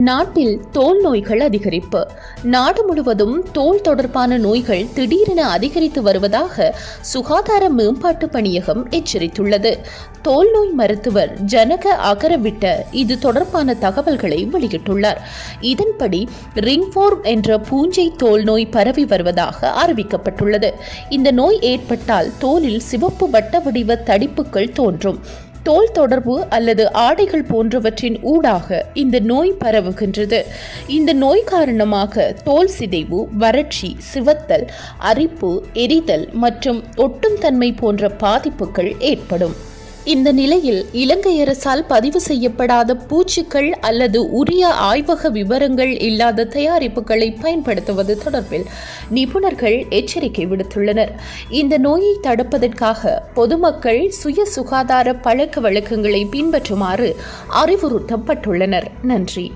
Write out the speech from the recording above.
நாட்டில் தோல் நோய்கள் அதிகரிப்பு. நாடு முழுவதும் தோல் தொடர்பான நோய்கள் திடீரென அதிகரித்து வருவதாக சுகாதார மேம்பாட்டு பணியகம் எச்சரித்துள்ளது. தோல் நோய் மருத்துவர் ஜனக அகரவிட்ட இது தொடர்பான தகவல்களை வெளியிட்டுள்ளார். இதன்படி ரிங்ஃபோர்ம் என்ற பூஞ்சை தோல் நோய் பரவி வருவதாக அறிவிக்கப்பட்டுள்ளது. இந்த நோய் ஏற்பட்டால் தோலில் சிவப்பு வட்ட வடிவ தடிப்புகள் தோன்றும். தோல் தொடர்பு அல்லது ஆடைகள் போன்றவற்றின் ஊடாக இந்த நோய் பரவுகின்றது. இந்த நோய் காரணமாக தோல் சிதைவு வறட்சி சிவத்தல் அரிப்பு எரிதல் மற்றும் ஒட்டும் தன்மை போன்ற பாதிப்புகள் ஏற்படும். இந்த நிலையில் இலங்கை அரசால் பதிவு செய்யப்படாத பூச்சிகள் அல்லது உரிய ஆய்வக விவரங்கள் இல்லாத தயாரிப்புகளை பயன்படுத்துவது தொடர்பில் நிபுணர்கள் எச்சரிக்கை விடுத்துள்ளனர். இந்த நோயை தடுப்பதற்காக பொதுமக்கள் சுய சுகாதார பழக்க வழக்கங்களை பின்பற்றுமாறு அறிவுறுத்தப்பட்டுள்ளனர். நன்றி.